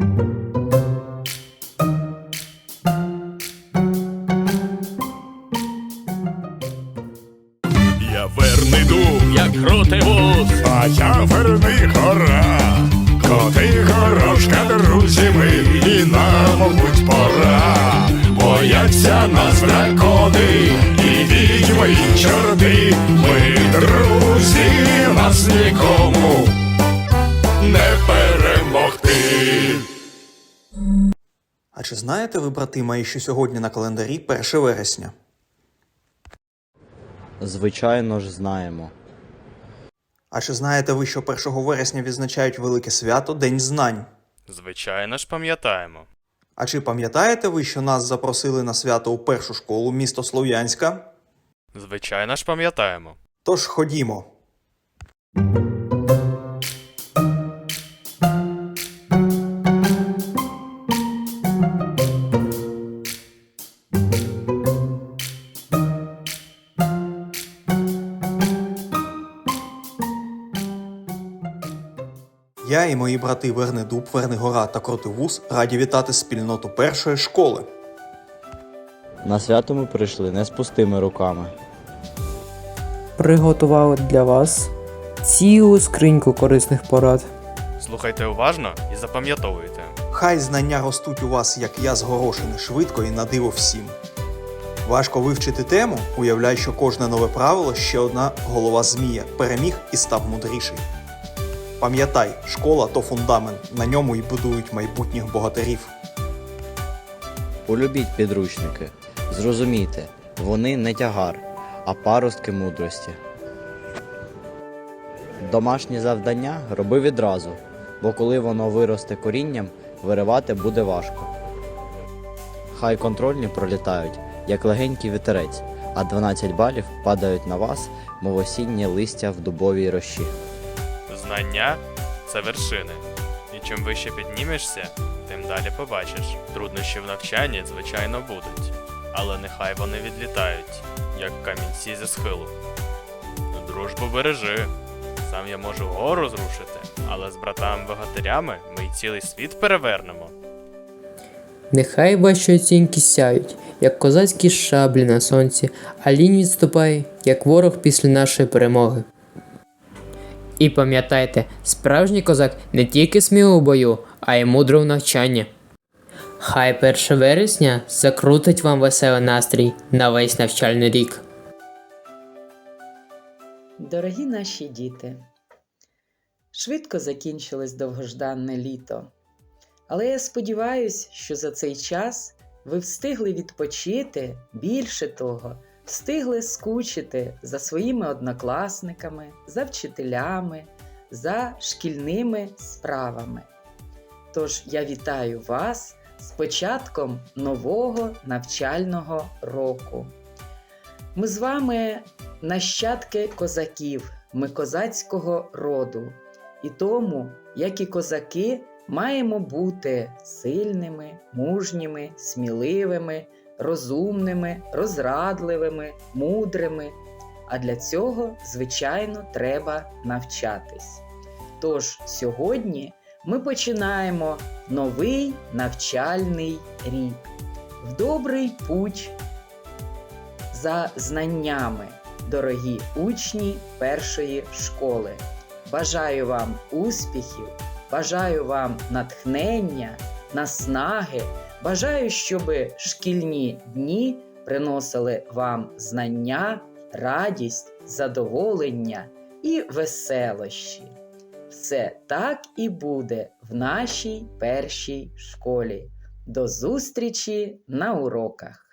Я верний дуб, як крути вуз, а я верний гора. Коти горошка, друзі ми, і нам, мабуть, пора. Бояться нас дракони, і відьми, і чорти. Ми друзі, нас нікому не перемогти. А чи знаєте ви, брати мої, що сьогодні на календарі 1 вересня? Звичайно ж знаємо. А чи знаєте ви, що 1 вересня відзначають велике свято День знань? звичайно ж пам'ятаємо. А чи пам'ятаєте ви, що нас запросили на свято у першу школу місто Слов'янська? Звичайно ж пам'ятаємо. Тож ходімо. Я і мої брати Верни Дуб, Верни Гора та Кротивус раді вітати спільноту першої школи. На свято ми прийшли не з пустими руками. приготували для вас цілу скриньку корисних порад. Слухайте уважно і запам'ятовуйте. Хай знання ростуть у вас, як я з горошини, швидко і на диво всім. Важко вивчити тему, уявляй, що кожне нове правило ще одна голова змія переміг і став мудріший. Пам'ятай, школа то фундамент, на ньому і будують майбутніх богатирів. Полюбіть підручники. Зрозумійте, вони не тягар, а паростки мудрості. Домашні завдання роби відразу, бо коли воно виросте корінням, виривати буде важко. Хай контрольні пролітають, як легенький вітерець, а 12 балів падають на вас, мов осіннє листя в дубовій рощі. Знання це вершини. І чим вище піднімешся, тим далі побачиш. Труднощі в навчанні, звичайно, будуть. Але нехай вони відлітають, як камінці зі схилу. Дружбу бережи. Сам я можу гору зрушити, але з братами-богатирями ми й цілий світ перевернемо. Нехай ваші оцінки сяють, як козацькі шаблі на сонці, а лінь відступає, як ворог після нашої перемоги. І пам'ятайте, справжній козак не тільки сміло у бою, а й мудро в навчанні. Хай 1 вересня закрутить вам веселий настрій на весь навчальний рік. Дорогі наші діти, швидко закінчилось довгожданне літо. Але я сподіваюся, що за цей час ви встигли відпочити, більше того, встигли скучити за своїми однокласниками, за вчителями, за шкільними справами. Тож я вітаю вас з початком нового навчального року. Ми з вами нащадки козаків, ми козацького роду. І тому, як і козаки, маємо бути сильними, мужніми, сміливими, розумними, розрадливими, мудрими. А для цього, звичайно, треба навчатись. Тож сьогодні ми починаємо новий навчальний рік. В добрий путь за знаннями, дорогі учні першої школи. Бажаю вам успіхів, бажаю вам натхнення, наснаги. Бажаю, щоб шкільні дні приносили вам знання, радість, задоволення і веселощі. Все так і буде в нашій першій школі. До зустрічі на уроках!